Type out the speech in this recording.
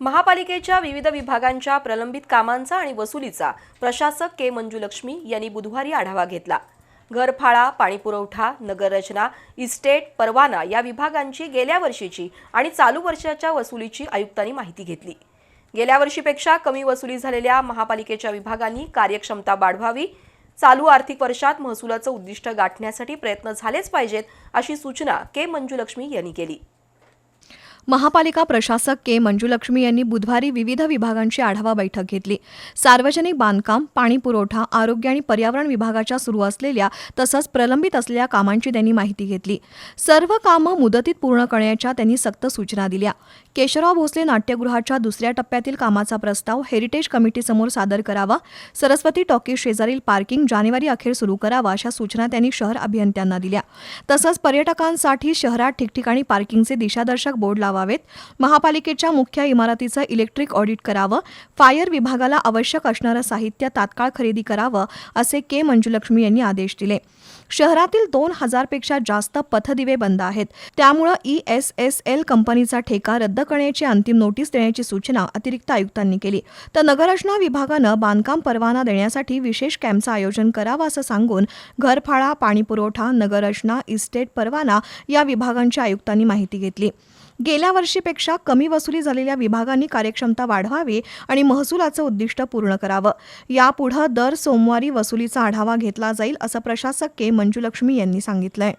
महापालिकेच्या विविध विभागांच्या प्रलंबित कामांचा आणि वसुलीचा प्रशासक के मंजुलक्ष्मी यांनी बुधवारी आढावा घेतला. घरफाळा पाणीपुरवठा नगररचना इस्टेट परवाना या विभागांची गेल्या वर्षीची आणि चालू वर्षाच्या वसुलीची आयुक्तांनी माहिती घेतली. गेल्या वर्षीपेक्षा कमी वसुली झालेल्या महापालिकेच्या विभागांनी कार्यक्षमता वाढवावी चालू आर्थिक वर्षात महसुलाचं उद्दिष्ट गाठण्यासाठी प्रयत्न झालेच पाहिजेत अशी सूचना के मंजुलक्ष्मी यांनी केली. महापालिका प्रशासक के मंजुलक्ष्मी यांनी बुधवारी विविध विभागांची आढावा बैठक घेतली. सार्वजनिक बांधकाम पाणी पुरवठा आरोग्य आणि पर्यावरण विभागाच्या सुरू असलेल्या तसंच प्रलंबित असलेल्या कामांची त्यांनी माहिती घेतली. सर्व कामं मुदतीत पूर्ण करण्याच्या त्यांनी सक्त सूचना दिल्या. केशवराव भोसले नाट्यगृहाच्या दुसऱ्या टप्प्यातील कामाचा प्रस्ताव हेरिटेज कमिटीसमोर सादर करावा. सरस्वती टॉकीज शेजारील पार्किंग जानेवारी अखेर सुरू करावा अशा सूचना त्यांनी शहर अभियंत्यांना दिल्या. तसंच पर्यटकांसाठी शहरात ठिकठिकाणी पार्किंगचे दिशादर्शक बोर्ड लावा लावावेत. महापालिकेच्या मुख्य इमारतीचं इलेक्ट्रिक ऑडिट करावं. फायर विभागाला आवश्यक असणारं साहित्य तात्काळ खरेदी करावं असे के. मंजुलक्ष्मी यांनी आदेश दिले. शहरातील दोन हजारपेक्षा जास्त पथदिवे बंद आहेत. त्यामुळं ई एस एस एल कंपनीचा ठेका रद्द करण्याची अंतिम नोटीस देण्याची सूचना अतिरिक्त आयुक्तांनी केली. तर नगररचना विभागानं बांधकाम परवाना देण्यासाठी विशेष कॅम्पचं आयोजन करावं असं सांगून घरफाळा पाणीपुरवठा नगररचना इस्टेट परवाना या विभागांच्या आयुक्तांनी माहिती घेतली. गेल्या वर्षीपेक्षा कमी वसुली झालेल्या विभागांनी कार्यक्षमता वाढवावी आणि महसुलाचं उद्दिष्ट पूर्ण करावं. यापुढं दर सोमवारी वसुलीचा आढावा घेतला जाईल असं प्रशासक के. मंजुलक्ष्मी यांनी सांगितलंय.